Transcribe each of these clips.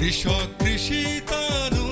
কৃষক কৃষি তার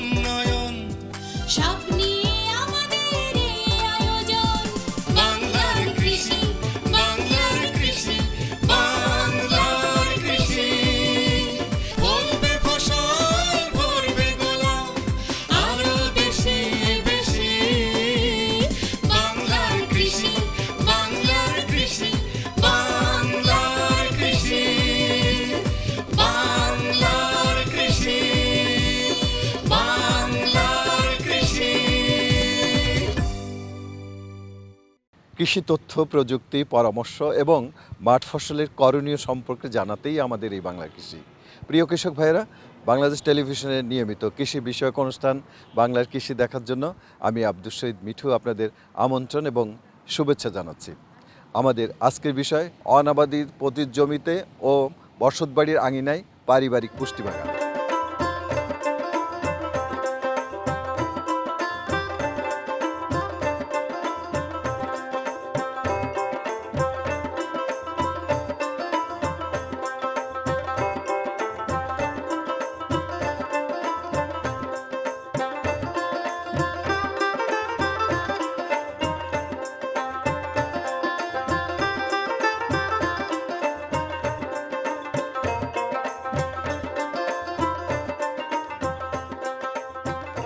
কৃষি তথ্য, প্রযুক্তি, পরামর্শ এবং মাঠ ফসলের করণীয় সম্পর্কে জানাতেই আমাদের এই বাংলা কৃষি। প্রিয় কৃষক ভাইয়েরা, বাংলাদেশ টেলিভিশনের নিয়মিত কৃষি বিষয়ক অনুষ্ঠান, বাংলার কৃষি দেখার জন্য আমি আব্দুল শহীদ মিঠু আপনাদের আমন্ত্রণ এবং শুভেচ্ছা জানাচ্ছি। আমাদের আজকের বিষয়, অনাবাদী পতির জমিতে ও বসতবাড়ির আঙিনায় পারিবারিক পুষ্টি বাগান।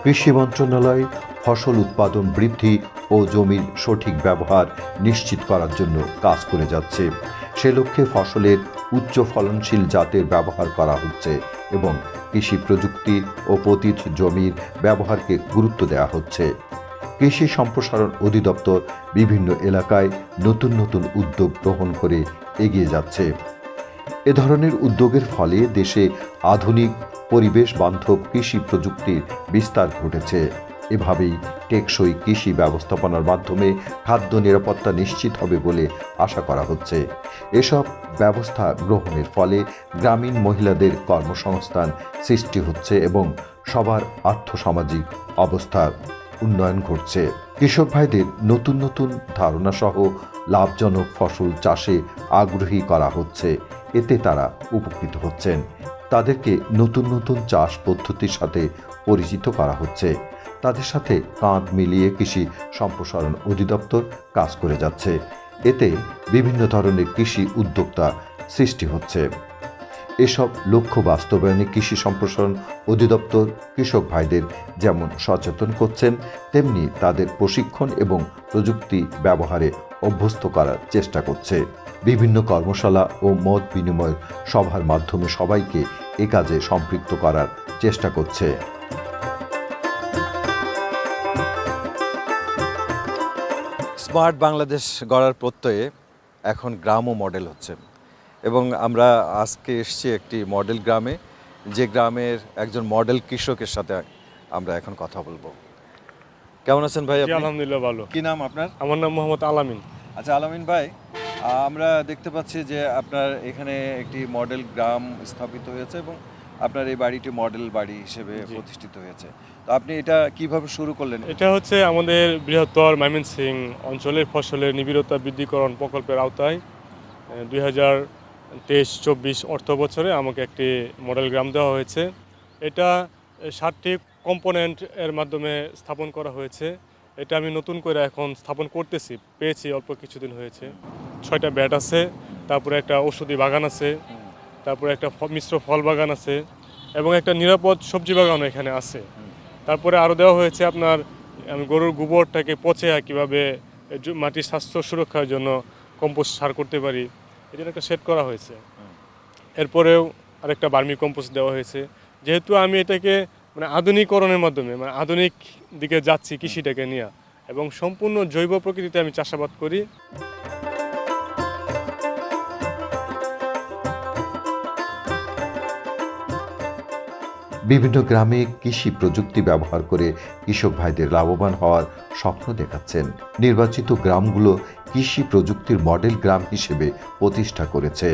কৃষি মন্ত্রণালয় ফসল উৎপাদন বৃদ্ধি ও জমির সঠিক ব্যবহার নিশ্চিত করার জন্য কাজ করে যাচ্ছে। সে লক্ষ্যে ফসলের উচ্চ ফলনশীল জাতের ব্যবহার করা হচ্ছে এবং কৃষি প্রযুক্তি ও পতিত জমির ব্যবহারকে গুরুত্ব দেওয়া হচ্ছে। কৃষি সম্প্রসারণ অধিদপ্তর বিভিন্ন এলাকায় নতুন নতুন উদ্যোগ গ্রহণ করে এগিয়ে যাচ্ছে। এ ধরনের উদ্যোগের ফলে দেশে আধুনিক পরিবেশ বান্ধব কৃষি প্রযুক্তির বিস্তার ঘটেছে। এভাবেই টেকসই কৃষি ব্যবস্থাপনার মাধ্যমে খাদ্য নিরাপত্তা নিশ্চিত হবে বলে আশা করা হচ্ছে। এসব ব্যবস্থা গ্রহণের ফলে গ্রামীণ মহিলাদের কর্মসংস্থান সৃষ্টি হচ্ছে এবং সবার আর্থসামাজিক অবস্থার উন্নয়ন ঘটছে। কৃষক ভাইদের নতুন নতুন ধারণা সহ লাভজনক ফসল চাষে আগ্রহী করা হচ্ছে। এতে তারা উপকৃত হচ্ছেন। তাদেরকে নতুন নতুন চাষ পদ্ধতির সাথে পরিচিত করা হচ্ছে। তাদের সাথে কাঁধ মিলিয়ে কৃষি সম্প্রসারণ অধিদপ্তর কাজ করে যাচ্ছে। এতে বিভিন্ন ধরনের কৃষি উদ্যোক্তা সৃষ্টি হচ্ছে। এসব লক্ষ্য বাস্তবায়নে কৃষি সম্প্রসারণ অধিদপ্তর কৃষক ভাইদের যেমন সচেতন করছেন, তেমনি তাদের প্রশিক্ষণ এবং প্রযুক্তি ব্যবহারে অভ্যস্ত করার চেষ্টা করছে। বিভিন্ন কর্মশালা ও মত বিনিময় সভার মাধ্যমে সবাইকে এ কাজে সম্পৃক্ত করার চেষ্টা করছে। স্মার্ট বাংলাদেশ গড়ার প্রত্যয়ে এখন গ্রামও মডেল হচ্ছে। এবং আমরা আজকে এসেছি একটি মডেল গ্রামে যে গ্রামের একজন মডেল কৃষকের সাথে আমরা এখন কথা বলব। কেমন আছেন ভাই আপনি? আলহামদুলিল্লাহ ভালো। কি নাম আপনার? আমার নাম মোহাম্মদ আলামিন। আচ্ছা আলামিন ভাই আমরা দেখতে পাচ্ছি যে আপনার এখানে একটি মডেল গ্রাম স্থাপিত হয়েছে এবং আপনার এই বাড়িটি মডেল বাড়ি হিসেবে প্রতিষ্ঠিত হয়েছে। তো আপনি এটা কীভাবে শুরু করলেন? এটা হচ্ছে আমাদের বৃহত্তর ময়মনসিং অঞ্চলের ফসলের নিবিড়তা বৃদ্ধিকরণ প্রকল্পের আওতায় দুই হাজার তেইশ, চব্বিশ অর্থ বছরে আমাকে একটি মডেল গ্রাম দেওয়া হয়েছে। এটা ষাটটি কম্পোনেন্ট এর মাধ্যমে স্থাপন করা হয়েছে। এটা আমি নতুন করে এখন স্থাপন করতেছি, পেয়েছি অল্প কিছুদিন হয়েছে। ছয়টা ব্যাট আছে, তারপরে একটা ঔষধি বাগান আছে, তারপরে একটা মিশ্র ফল বাগান আছে এবং একটা নিরাপদ সবজি বাগানও এখানে আছে। তারপরে আরও দেওয়া হয়েছে আপনার, আমি গরুর গোবরটাকে পচে কীভাবে মাটির স্বাস্থ্য সুরক্ষার জন্য কম্পোস্ট সার করতে পারি। জন্য একটা সেট করা হয়েছে। এরপরেও আরেকটা বার্মি কম্পোস্ট দেওয়া হয়েছে। যেহেতু আমি এটাকে মানে আধুনিকরণের মাধ্যমে মানে আধুনিক দিকে যাচ্ছি কৃষিটাকে নিয়ে এবং সম্পূর্ণ জৈব প্রকৃতিতে আমি চাষাবাদ করি। বিভিন্ন গ্রামে কৃষি প্রযুক্তি ব্যবহার করে কৃষক ভাইদের লাভবান হওয়ার স্বপ্ন দেখাচ্ছেন। নির্বাচিত গ্রামগুলো কৃষি প্রযুক্তির মডেল গ্রাম হিসেবে প্রতিষ্ঠা করেছে।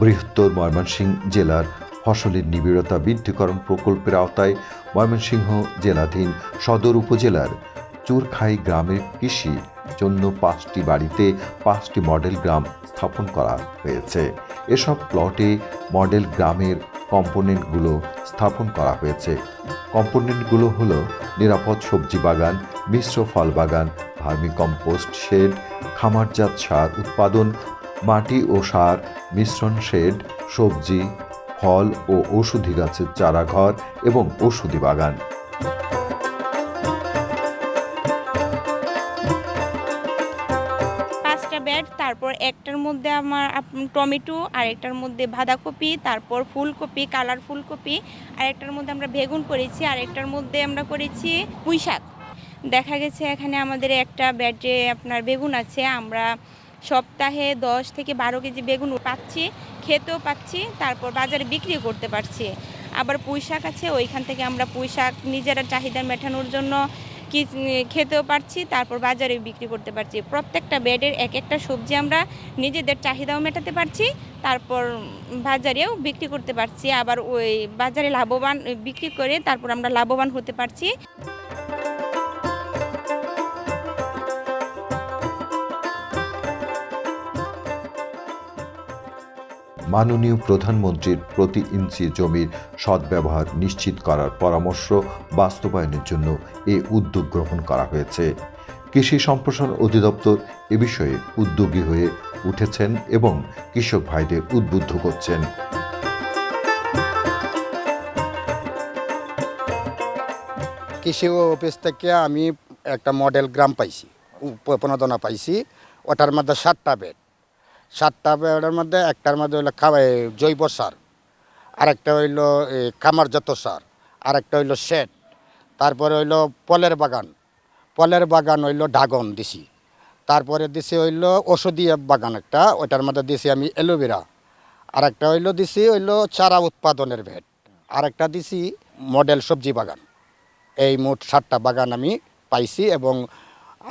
বৃহত্তর ময়মনসিংহ জেলার ফসলের নিবিড়তা বৃদ্ধিকরণ প্রকল্পের আওতায় ময়মনসিংহ জেলাধীন সদর উপজেলার চুরখাই গ্রামের কৃষি জন্য পাঁচটি বাড়িতে পাঁচটি মডেল গ্রাম স্থাপন করা হয়েছে। এসব প্লটে মডেল গ্রামের কম্পোনেন্টগুলো স্থাপন করা হয়েছে। কম্পোনেন্টগুলো হল নিরাপদ সবজি বাগান, মিশ্র ফল বাগান, ভার্মি কম্পোস্ট শেড, খামারজাত সার উৎপাদন, মাটি ও সার, মিশ্রণ শেড, সবজি, ফল ও ঔষধি গাছের চারাঘর এবং ঔষধি বাগান। তারপর একটার মধ্যে আমার টমেটো আর একটার মধ্যে বাঁধাকপি, তারপর ফুলকপি, কালার ফুলকপি আর একটার মধ্যে আমরা বেগুন করেছি আর একটার মধ্যে আমরা করেছি পুঁই শাক। দেখা গেছে এখানে আমাদের একটা বেডে আপনার বেগুন আছে, আমরা সপ্তাহে দশ থেকে বারো কেজি বেগুন পাচ্ছি, খেতেও পাচ্ছি, তারপর বাজারে বিক্রিও করতে পারছি। আবার পুঁই শাক আছে, ওইখান থেকে আমরা পুঁই শাক নিজেরা চাহিদা মেটানোর জন্য খেতেও পারছি, তারপর বাজারে বিক্রি করতে পারছি। প্রত্যেকটা বেডের এক একটা সবজি আমরা নিজেদের চাহিদাও মেটাতে পারছি, তারপর বাজারেও বিক্রি করতে পারছি। আবার ওই বাজারে লাভবান, বিক্রি করে তারপর আমরা লাভবান হতে পারছি। মাননীয় প্রধানমন্ত্রীর প্রতি ইঞ্চি জমির সদ্ব্যবহার নিশ্চিত করার পরামর্শ বাস্তবায়নের জন্য এ উদ্যোগ গ্রহণ করা হয়েছে। কৃষি সম্প্রসারণ অধিদপ্তর এ বিষয়ে উদ্যোগী হয়ে উঠেছেন এবং কৃষক ভাইদের উদ্বুদ্ধ করছেন। কৃষি অফিস থেকে আমি একটা মডেল গ্রাম পাইছি, উপ- প্রণোদনা পাইছি, ওটার মধ্যে সাতটা বেড। সাতটা বেডের মধ্যে একটার মধ্যে হইল জৈব সার, আরেকটা হইল খামারজাত সার, আরেকটা হইল শেড তারপরে হইল পলের বাগান পলের বাগান হইল ড্রাগন দিছি, তারপরে দিছি হইল ওষুধি বাগান একটা, ওইটার মধ্যে দিছি আমি অ্যালোভেরা, আরেকটা হইল দিছি হইল চারা উৎপাদনের ভেট, আরেকটা দিছি মডেল সবজি বাগান। এই মোট সাতটা বাগান আমি পাইছি এবং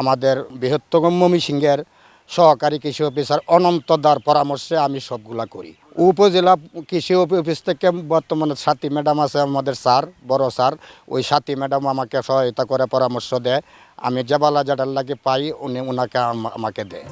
আমাদের বৃহত্তম মমিসিংহের সহকারী কৃষি অফিসার অনন্ত দার পরামর্শে আমি সবগুলা করি। উপজেলা কৃষি অফিস থেকে বর্তমানে সাথী ম্যাডাম আছে আমাদের স্যার, বড় স্যার। ওই সাথী ম্যাডাম আমাকে সহায়তা করে পরামর্শ দেয়। আমি জাবালা জাডার লাগে পাই, উনি ওনাকে আম- আমাকে দেয়।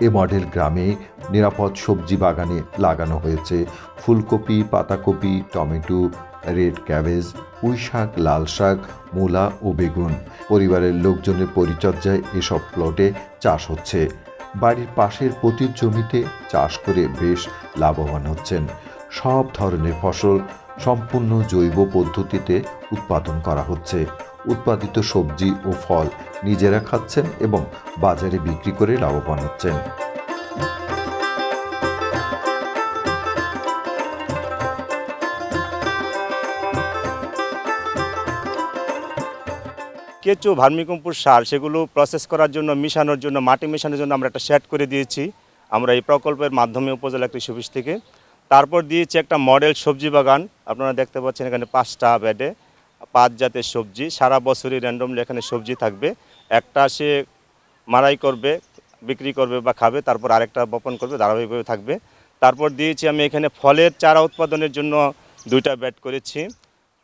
এ মডেল গ্রামে নিরাপদ সবজি বাগানে লাগানো হয়েছে। ফুলকপি, পাতাকপি, টমেটো রেড ক্যাবেজ, পুঁই শাক, লাল শাক, মূলা ও বেগুন। পরিবারের লোকজনের পরিচর্যায় এসব প্লটে চাষ হচ্ছে। বাড়ির পাশের পতির জমিতে চাষ করে বেশ লাভবান হচ্ছেন। সব ধরনের ফসল সম্পূর্ণ জৈব পদ্ধতিতে উৎপাদন করা হচ্ছে। উৎপাদিত সবজি ও ফল নিজেরা খাচ্ছেন এবং বাজারে বিক্রি করে লাভবান হচ্ছেন। কেঁচো ভার্মিকম্পোস্ট সার সেগুলো প্রসেস করার জন্য, মিশানোর জন্য, মাটি মেশানোর জন্য আমরা একটা সেট করে দিয়েছি। আমরা এই প্রকল্পের মাধ্যমে উপজেলা কৃষি অফিস থেকে। তারপর দিয়েছি একটা মডেল সবজি বাগান। আপনারা দেখতে পাচ্ছেন এখানে পাঁচটা বেডে পাঁচ জাতের সবজি। সারা বছরই র্যান্ডমলি এখানে সবজি থাকবে। একটা সে মারাই করবে, বিক্রি করবে বা খাবে, তারপর আরেকটা বপন করবে, ধারাবাহিকভাবে থাকবে। তারপর দিয়েছি আমি এখানে ফলের চারা উৎপাদনের জন্য দুইটা বেড করেছি।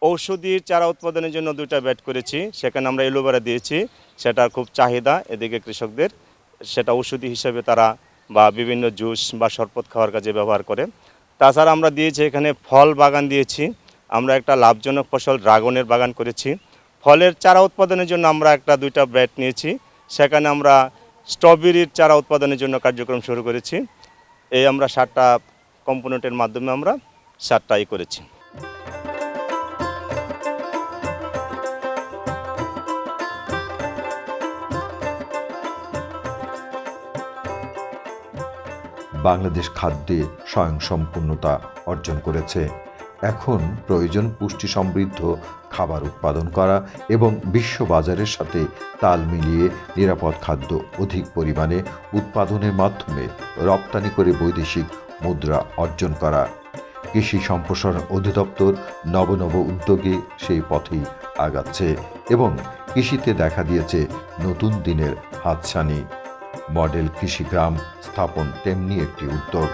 ঔষধির চারা উৎপাদনের জন্য দুইটা ব্যাট করেছি, সেখানে আমরা এলোভেরা দিয়েছি সেটার খুব চাহিদা, এদিকে কৃষকদের, সেটা ঔষধি হিসেবে তারা বা বিভিন্ন জুস বা শরবত খাওয়ার কাজে ব্যবহার করে। তাছাড়া আমরা দিয়েছি এখানে ফল বাগান দিয়েছি, আমরা একটা লাভজনক ফসল ড্রাগনের বাগান করেছি। ফলের চারা উৎপাদনের জন্য আমরা একটা দুইটা ব্যাট নিয়েছি, সেখানে আমরা স্ট্রবেরির চারা উৎপাদনের জন্য কার্যক্রম শুরু করেছি। এই আমরা সাতটা কম্পোনেন্টের মাধ্যমে আমরা সাতটাই করেছি। বাংলাদেশ খাদ্যে স্বয়ংসম্পূর্ণতা অর্জন করেছে। এখন প্রয়োজন পুষ্টি সমৃদ্ধ খাবার উৎপাদন করা এবং বিশ্ব বাজারের সাথে তাল মিলিয়ে নিরাপদ খাদ্য অধিক পরিমাণে উৎপাদনের মাধ্যমে রপ্তানি করে বৈদেশিক মুদ্রা অর্জন করা। কৃষি সম্প্রসারণ অধিদপ্তর নবনব উদ্যোগে সেই পথেই আগাচ্ছে এবং কৃষিতে দেখা দিয়েছে নতুন দিনের হাতছানি। মডেল কৃষিগ্রাম স্থাপন তেমনি একটি উদ্যোগ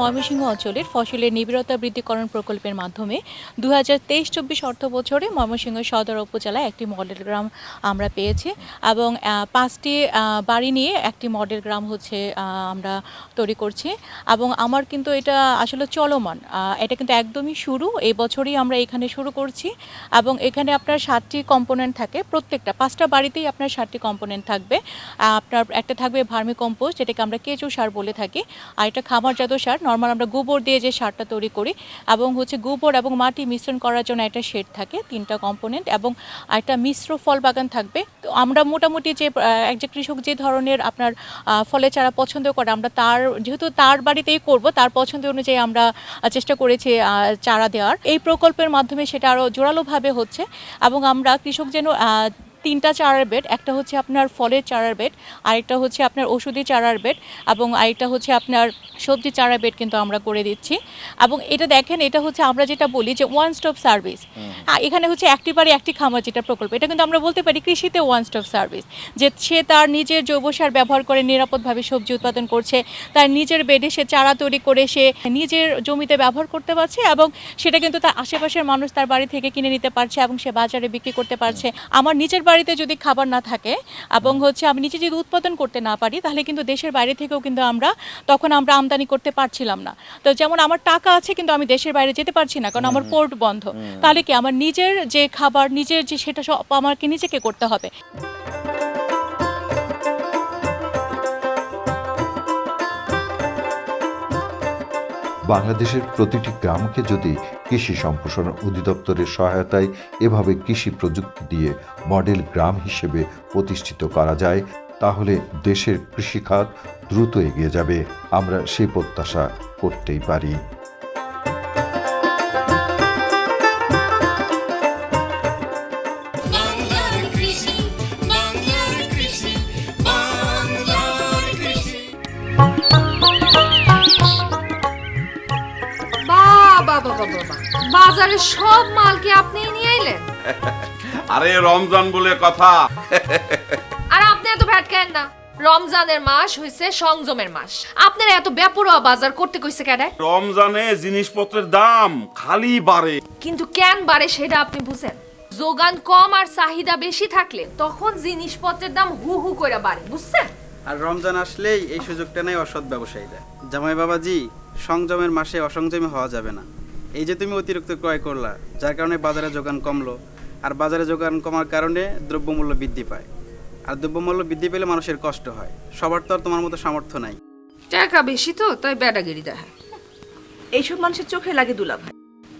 ময়মনসিংহ অঞ্চলের ফসলের নিবিড়তা বৃদ্ধিকরণ প্রকল্পের মাধ্যমে দু হাজার তেইশ চব্বিশ অর্থ বছরে ময়মনসিংহ সদর উপজেলায় একটি মডেল গ্রাম আমরা পেয়েছি এবং পাঁচটি বাড়ি নিয়ে একটি মডেল গ্রাম হচ্ছে আমরা তৈরি করছি এবং আমার কিন্তু এটা আসলে চলমান এটা কিন্তু একদমই শুরু। এই বছরই আমরা এখানে শুরু করছি এবং এখানে আপনার সাতটি কম্পোনেন্ট থাকে, প্রত্যেকটা, পাঁচটা বাড়িতেই আপনার সাতটি কম্পোনেন্ট থাকবে। আপনার একটা থাকবে ভার্মি কম্পোস্ট, যেটাকে আমরা কেঁচো সার বলে থাকি, আর এটা খামারজাত সার নর্মাল আমরা গোবর দিয়ে যে সারটা তৈরি করি এবং হচ্ছে গোবর এবং মাটি মিশ্রণ করার জন্য একটা শেড থাকে তিনটা কম্পোনেন্ট এবং একটা মিশ্র ফল বাগান থাকবে। তো আমরা মোটামুটি যে আহ, একজন কৃষক যে ধরনের আপনার ফলের চারা পছন্দ করে আমরা তার যেহেতু তার বাড়িতেই করব তার পছন্দ অনুযায়ী আমরা চেষ্টা করেছি চারা দেওয়ার। এই প্রকল্পের মাধ্যমে সেটা আরও জোরালোভাবে হচ্ছে এবং আমরা কৃষক যেন তিনটা চারার বেড একটা হচ্ছে আপনার ফলের চারার বেড আরেকটা হচ্ছে আপনার ওষুধি চারার বেড এবং আরেকটা হচ্ছে আপনার সবজি চারা বেড কিন্তু আমরা করে দিচ্ছি। এবং এটা দেখেন এটা হচ্ছে আমরা যেটা বলি যে ওয়ান স্টপ সার্ভিস এখানে হচ্ছে একটি বাড়ি একটি খামার যেটা প্রকল্প। এটা কিন্তু আমরা বলতে পারি কৃষিতে ওয়ান স্টপ সার্ভিস যে সে তার নিজের জৈব সার ব্যবহার করে নিরাপদভাবে সবজি উৎপাদন করছে তার নিজের বেডে সে চারা তৈরি করে সে নিজের জমিতে ব্যবহার করতে পারছে এবং সেটা কিন্তু তার আশেপাশের মানুষ তার বাড়ি থেকে কিনে নিতে পারছে এবং সে বাজারে বিক্রি করতে পারছে। আমার নিজের বাড়িতে যদি খাবার না থাকে এবং হচ্ছে আমি নিজে যদি উৎপাদন করতে না পারি তাহলে কিন্তু দেশের বাইরে থেকেও কিন্তু আমরা তখন আমরা আমদানি করতে পারছিলাম না। তো যেমন আমার টাকা আছে কিন্তু আমি দেশের বাইরে যেতে পারছি না কারণ আমার পোর্ট বন্ধ। তাহলে কি আমার নিজের যে খাবার নিজের যে সেটা সব আমাকে নিজেকে করতে হবে? বাংলাদেশের প্রতিটি গ্রামকে যদি কৃষি সম্প্রসারণ অধিদপ্তরের সহায়তায় এভাবে কৃষি প্রযুক্তি দিয়ে মডেল গ্রাম হিসেবে প্রতিষ্ঠিত করা যায় তাহলে দেশের কৃষিখাত দ্রুত এগিয়ে যাবে। আমরা সেই প্রত্যাশা করতেই পারি। বাংলার কৃষি বাংলার কৃষি বাংলার কৃষি। বাবা বাবা বাবা বাজারে সব মাল কি আপনি নিয়ে এলেন আরে রমজান বলে কথা। ভ্যাটকেন না? রমজানের মাস হইছে সংযমের মাস। আপনার এত বেপরোয়া বাজার করতে কইছে কেডায় রমজানে জিনিসপত্রের দাম খালি বাড়ে। কিন্তু কেন বাড়ে সেটা আপনি বুঝেন। যোগান কম আর চাহিদা বেশি থাকলে তখন জিনিসপত্রের দাম হু হু করে বাড়ে বুঝছেন? আর রমজান আসলেই এই সুযোগটা নেই অসৎ ব্যবসায়ীরা। জামাই বাবাজি সংযমের মাসে অসংযমী হওয়া যাবে না। এই যে তুমি অতিরিক্ত ক্রয় করলা যার কারণে বাজারে যোগান কমলো আর বাজারে যোগান কমার কারণে দ্রব্যমূল্য বৃদ্ধি পায়। আর দ্রব্যমূল্য বৃদ্ধি পেলে মানুষের কষ্ট হয়। সবার তো আর তোমার মতো সামর্থ্য নাই। টাকা বেশি তো তাই বেডাগিরি দেখা এইসব মানুষের চোখে লাগে দুলা ভাই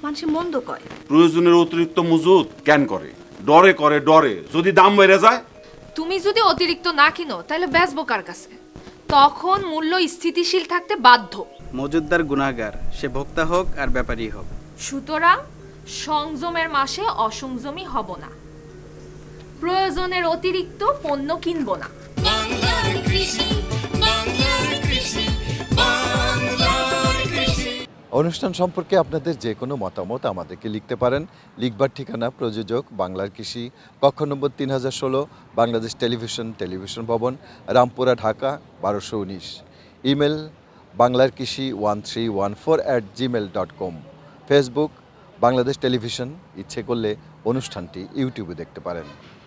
মানুষে মন্দ কয়। প্রয়োজনের অতিরিক্ত মজুত কেন করে? ডরে করে ডরে। যদি দাম বেড়ে যায়? তুমি যদি অতিরিক্ত না কিনো তাহলে বেচবো কার কাছে? তখন মূল্য স্থিতিশীল থাকতে বাধ্য। মজুদদার গুণাগার সে ভোক্তা হোক আর ব্যাপারী হোক। সুতরাং সংযমের মাসে অসংযমী হব না। প্রয়োজনের অতিরিক্ত পণ্য কিনবো না। অনুষ্ঠান সম্পর্কে আপনাদের যে কোনো মতামত আমাদেরকে লিখতে পারেন। লিখবার ঠিকানা প্রযোজক বাংলার কৃষি কক্ষ নম্বর তিন হাজার ষোলো বাংলাদেশ টেলিভিশন টেলিভিশন ভবন রামপুরা ঢাকা বারোশো উনিশ। ইমেল বাংলার কৃষি one three one four at gmail dot com. Facebook Bangladesh television ইচ্ছে করলে অনুষ্ঠানটি ইউটিউবে দেখতে পারেন।